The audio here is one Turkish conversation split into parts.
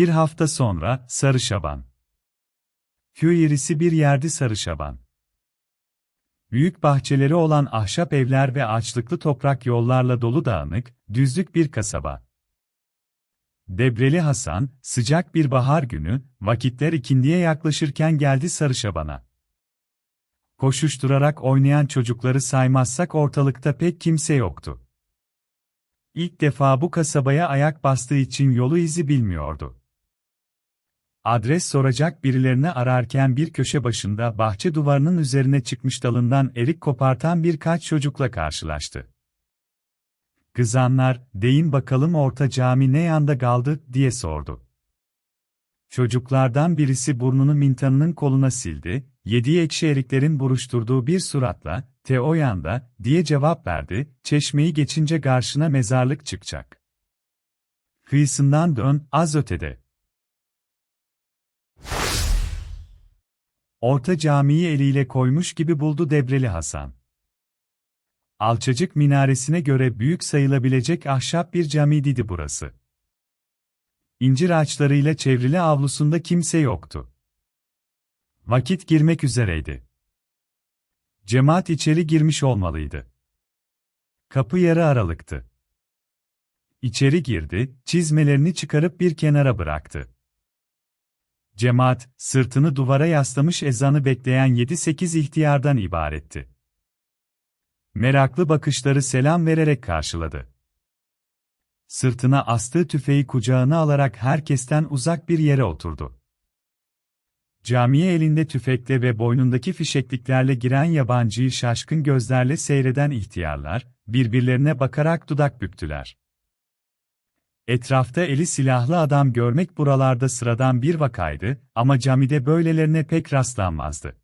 Bir hafta sonra, Sarı Şaban. Köy yerisi bir yerdi Sarı Şaban. Büyük bahçeleri olan ahşap evler ve ağaçlıklı toprak yollarla dolu dağınık, düzlük bir kasaba. Debreli Hasan, sıcak bir bahar günü, vakitler ikindiye yaklaşırken geldi Sarışaban'a. Koşuşturarak oynayan çocukları saymazsak ortalıkta pek kimse yoktu. İlk defa bu kasabaya ayak bastığı için yolu izi bilmiyordu. Adres soracak birilerini ararken bir köşe başında bahçe duvarının üzerine çıkmış dalından erik kopartan birkaç çocukla karşılaştı. Kızanlar, deyin bakalım orta cami ne yanda kaldı, diye sordu. Çocuklardan birisi burnunu mintanının koluna sildi, yediği ekşi eriklerin buruşturduğu bir suratla, te o yanda, diye cevap verdi, çeşmeyi geçince karşına mezarlık çıkacak. Kıyısından dön, az ötede. Orta camiyi eliyle koymuş gibi buldu Debreli Hasan. Alçacık minaresine göre büyük sayılabilecek ahşap bir camiydi burası. İncir ağaçlarıyla çevrili avlusunda kimse yoktu. Vakit girmek üzereydi. Cemaat içeri girmiş olmalıydı. Kapı yarı aralıktı. İçeri girdi, çizmelerini çıkarıp bir kenara bıraktı. Cemaat, sırtını duvara yaslamış ezanı bekleyen 7-8 ihtiyardan ibaretti. Meraklı bakışları selam vererek karşıladı. Sırtına astığı tüfeği kucağına alarak herkesten uzak bir yere oturdu. Camiye elinde tüfekle ve boynundaki fişekliklerle giren yabancıyı şaşkın gözlerle seyreden ihtiyarlar, birbirlerine bakarak dudak büktüler. Etrafta eli silahlı adam görmek buralarda sıradan bir vakaydı ama camide böylelerine pek rastlanmazdı.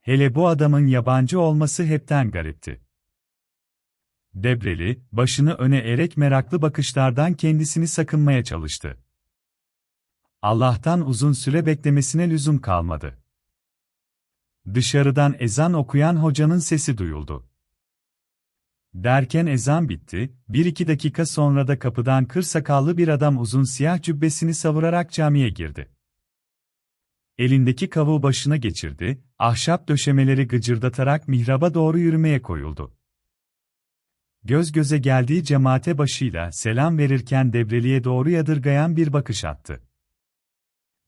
Hele bu adamın yabancı olması hepten garipti. Debreli, başını öne erek meraklı bakışlardan kendisini sakınmaya çalıştı. Allah'tan uzun süre beklemesine lüzum kalmadı. Dışarıdan ezan okuyan hocanın sesi duyuldu. Derken ezan bitti, bir iki dakika sonra da kapıdan kır sakallı bir adam uzun siyah cübbesini savurarak camiye girdi. Elindeki kavuğu başına geçirdi, ahşap döşemeleri gıcırdatarak mihraba doğru yürümeye koyuldu. Göz göze geldiği cemaate başıyla selam verirken Debreli'ye doğru yadırgayan bir bakış attı.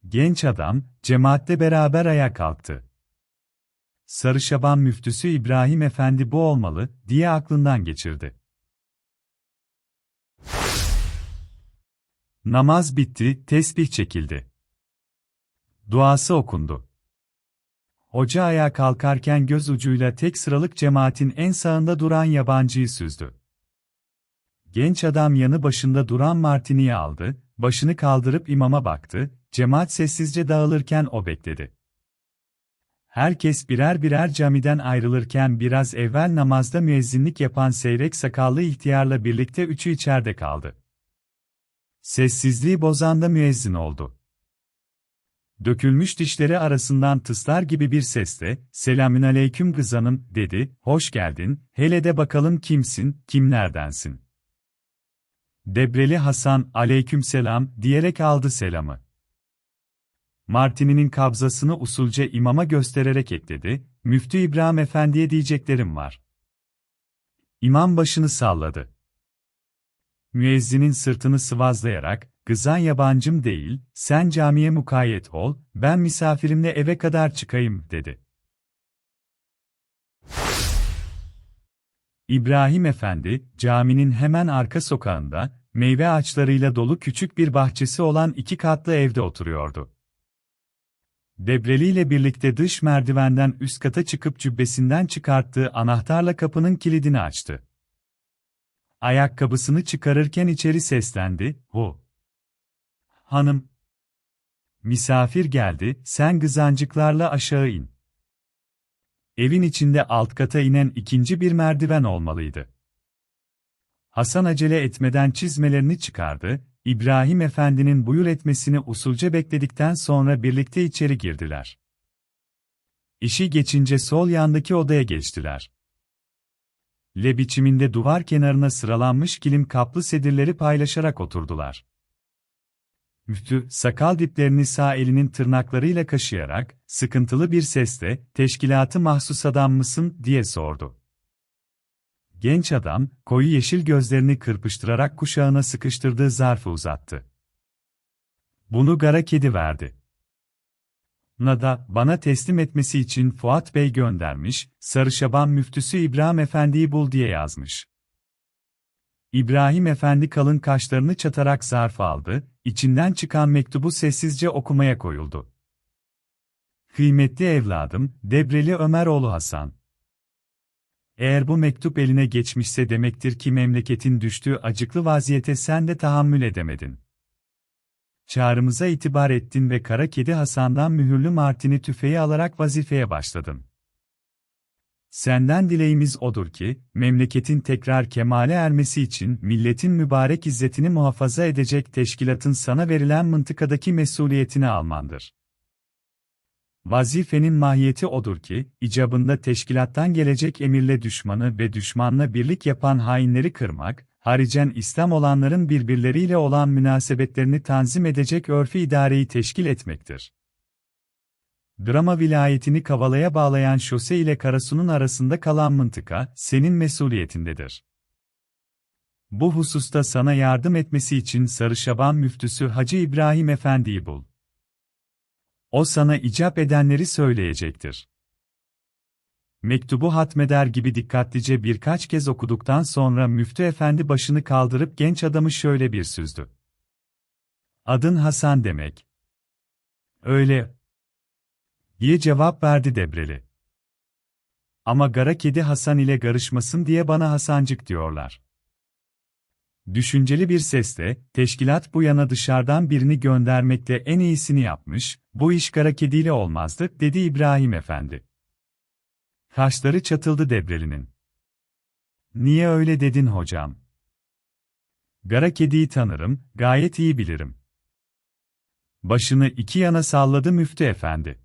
Genç adam, cemaatle beraber ayağa kalktı. Sarışaban müftüsü İbrahim Efendi bu olmalı, diye aklından geçirdi. Namaz bitti, tesbih çekildi. Duası okundu. Hoca ayağa kalkarken göz ucuyla tek sıralık cemaatin en sağında duran yabancıyı süzdü. Genç adam yanı başında duran Martini'yi aldı, başını kaldırıp imama baktı, cemaat sessizce dağılırken o bekledi. Herkes birer birer camiden ayrılırken biraz evvel namazda müezzinlik yapan seyrek sakallı ihtiyarla birlikte üçü içeride kaldı. Sessizliği bozan da müezzin oldu. Dökülmüş dişleri arasından tıslar gibi bir sesle, selamün aleyküm kızanım, dedi, hoş geldin, hele de bakalım kimsin, kimlerdensin. Debreli Hasan, aleyküm selam, diyerek aldı selamı. Martini'nin kabzasını usulce imama göstererek ekledi, Müftü İbrahim Efendi'ye diyeceklerim var. İmam başını salladı. Müezzinin sırtını sıvazlayarak, Gızan yabancım değil, sen camiye mukayyet ol, ben misafirimle eve kadar çıkayım, dedi. İbrahim Efendi, caminin hemen arka sokağında, meyve ağaçlarıyla dolu küçük bir bahçesi olan iki katlı evde oturuyordu. Debreli ile birlikte dış merdivenden üst kata çıkıp cübbesinden çıkarttığı anahtarla kapının kilidini açtı. Ayakkabısını çıkarırken içeri seslendi, hu. Hanım. Misafir geldi, sen gızancıklarla aşağı in. Evin içinde alt kata inen ikinci bir merdiven olmalıydı. Hasan acele etmeden çizmelerini çıkardı, İbrahim Efendi'nin buyur etmesini usulca bekledikten sonra birlikte içeri girdiler. İşi geçince sol yandaki odaya geçtiler. Le biçiminde duvar kenarına sıralanmış kilim kaplı sedirleri paylaşarak oturdular. Müftü, sakal diplerini sağ elinin tırnaklarıyla kaşıyarak, sıkıntılı bir sesle, teşkilatı mahsus adam mısın, diye sordu. Genç adam, koyu yeşil gözlerini kırpıştırarak kuşağına sıkıştırdığı zarfı uzattı. Bunu gara kedi verdi. Nada, bana teslim etmesi için Fuat Bey göndermiş, Sarışaban müftüsü İbrahim Efendi'yi bul diye yazmış. İbrahim Efendi kalın kaşlarını çatarak zarf aldı, içinden çıkan mektubu sessizce okumaya koyuldu. Kıymetli evladım, Debreli Ömeroğlu Hasan. Eğer bu mektup eline geçmişse demektir ki memleketin düştüğü acıklı vaziyete sen de tahammül edemedin. Çağrımıza itibar ettin ve Kara Kedi Hasan'dan mühürlü martini tüfeği alarak vazifeye başladın. Senden dileğimiz odur ki, memleketin tekrar kemale ermesi için milletin mübarek izzetini muhafaza edecek teşkilatın sana verilen mıntıkadaki mesuliyetini almandır. Vazifenin mahiyeti odur ki, icabında teşkilattan gelecek emirle düşmanı ve düşmanla birlik yapan hainleri kırmak, haricen İslam olanların birbirleriyle olan münasebetlerini tanzim edecek örfi idareyi teşkil etmektir. Drama vilayetini Kavala'ya bağlayan şose ile Karasu'nun arasında kalan mıntıka, senin mesuliyetindedir. Bu hususta sana yardım etmesi için Sarışaban müftüsü Hacı İbrahim Efendi'yi bul. O sana icap edenleri söyleyecektir. Mektubu hatmeder gibi dikkatlice birkaç kez okuduktan sonra müftü efendi başını kaldırıp genç adamı şöyle bir süzdü. Adın Hasan demek. Öyle, diye cevap verdi Debreli. Ama gara kedi Hasan ile garışmasın diye bana Hasancık diyorlar. Düşünceli bir sesle, teşkilat bu yana dışarıdan birini göndermekte en iyisini yapmış, bu iş kara kediyle olmazdı, dedi İbrahim Efendi. Kaşları çatıldı Debreli'nin. Niye öyle dedin hocam? Gara kediyi tanırım, gayet iyi bilirim. Başını iki yana salladı müftü efendi.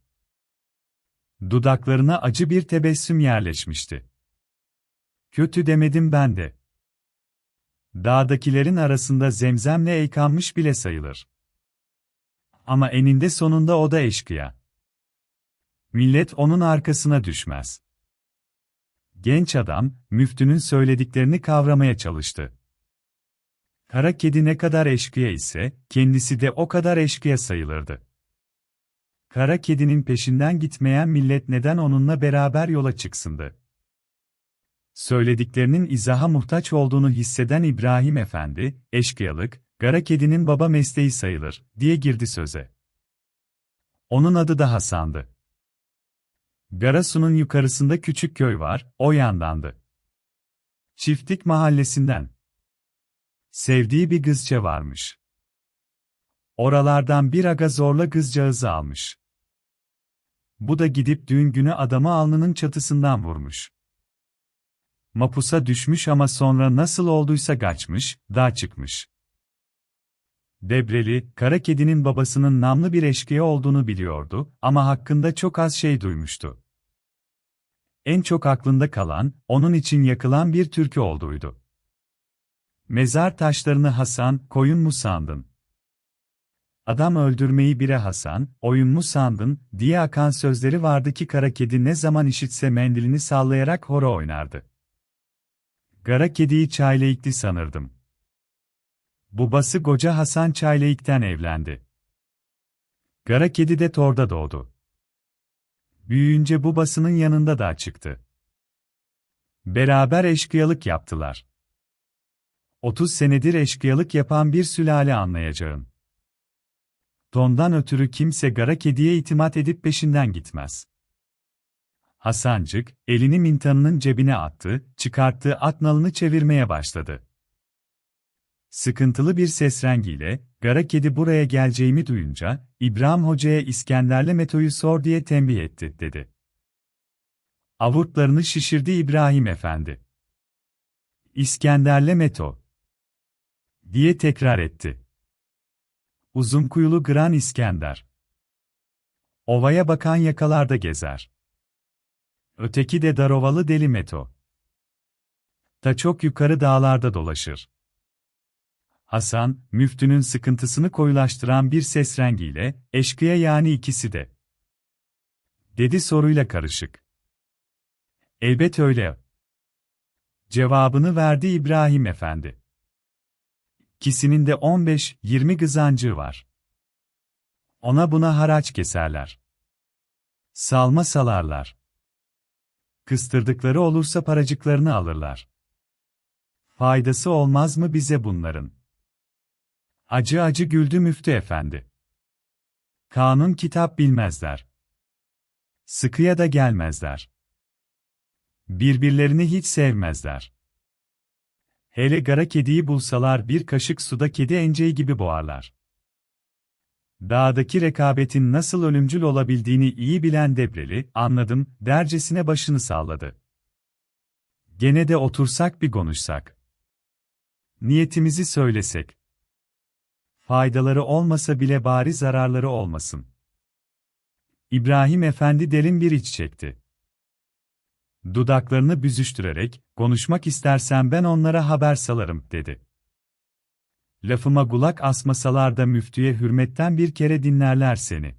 Dudaklarına acı bir tebessüm yerleşmişti. Kötü demedim ben de. Dağdakilerin arasında zemzemle eykanmış bile sayılır. Ama eninde sonunda o da eşkıya. Millet onun arkasına düşmez. Genç adam, müftünün söylediklerini kavramaya çalıştı. Kara kedi ne kadar eşkıya ise, kendisi de o kadar eşkıya sayılırdı. Kara kedinin peşinden gitmeyen millet neden onunla beraber yola çıksındı? Söylediklerinin izaha muhtaç olduğunu hisseden İbrahim Efendi, eşkıyalık, kara kedinin baba mesleği sayılır, diye girdi söze. Onun adı da Hasan'dı. Garasu'nun yukarısında küçük köy var, o yandandı. Çiftlik mahallesinden. Sevdiği bir kızça varmış. Oralardan bir aga zorla kızcağızı almış. Bu da gidip düğün günü adamı alnının çatısından vurmuş. Mapusa düşmüş ama sonra nasıl olduysa kaçmış, dağ çıkmış. Debreli, kara kedinin babasının namlı bir eşkıya olduğunu biliyordu ama hakkında çok az şey duymuştu. En çok aklında kalan, onun için yakılan bir türkü olduğuydu. Mezar taşlarını Hasan, koyun mu sandın? Adam öldürmeyi bire Hasan, oyun mu sandın, diye akan sözleri vardı ki kara kedi ne zaman işitse mendilini sallayarak horo oynardı. Kara kediyi çayleyikli sanırdım. Babası Goca Hasan Çayleyik'ten evlendi. Kara kedi de Tor'da doğdu. Büyüyünce babasının yanında da çıktı. Beraber eşkıyalık yaptılar. 30 senedir eşkıyalık yapan bir sülale anlayacağın. Tondan ötürü kimse gara kediye itimat edip peşinden gitmez. Hasancık, elini mintanının cebine attı, çıkarttığı at nalını çevirmeye başladı. Sıkıntılı bir ses rengiyle, gara kedi buraya geleceğimi duyunca, İbrahim Hoca'ya İskender'le Meto'yu sor diye tembih etti, dedi. Avurtlarını şişirdi İbrahim Efendi. İskender'le Meto. Diye tekrar etti. Uzun kuyulu Gran İskender. Ovaya bakan yakalarda gezer. Öteki de darovalı deli Meto. Ta çok yukarı dağlarda dolaşır. Hasan, müftünün sıkıntısını koyulaştıran bir ses rengiyle, eşkıya yani ikisi de. Dedi soruyla karışık. Elbet öyle. Cevabını verdi İbrahim Efendi. İkisinin de 15-20 gızancığı var. Ona buna haraç keserler. Salma salarlar. Kıstırdıkları olursa paracıklarını alırlar. Faydası olmaz mı bize bunların? Acı acı güldü müftü efendi. Kanun kitap bilmezler. Sıkıya da gelmezler. Birbirlerini hiç sevmezler. Hele gara kediyi bulsalar bir kaşık suda kedi enceği gibi boğarlar. Dağdaki rekabetin nasıl ölümcül olabildiğini iyi bilen Debreli, anladım, dercesine başını salladı. Gene de otursak bir konuşsak. Niyetimizi söylesek. Faydaları olmasa bile bari zararları olmasın. İbrahim Efendi derin bir iç çekti. Dudaklarını büzüştürerek, konuşmak istersen ben onlara haber salarım, dedi. Lafıma kulak asmasalar da müftüye hürmetten bir kere dinlerler seni.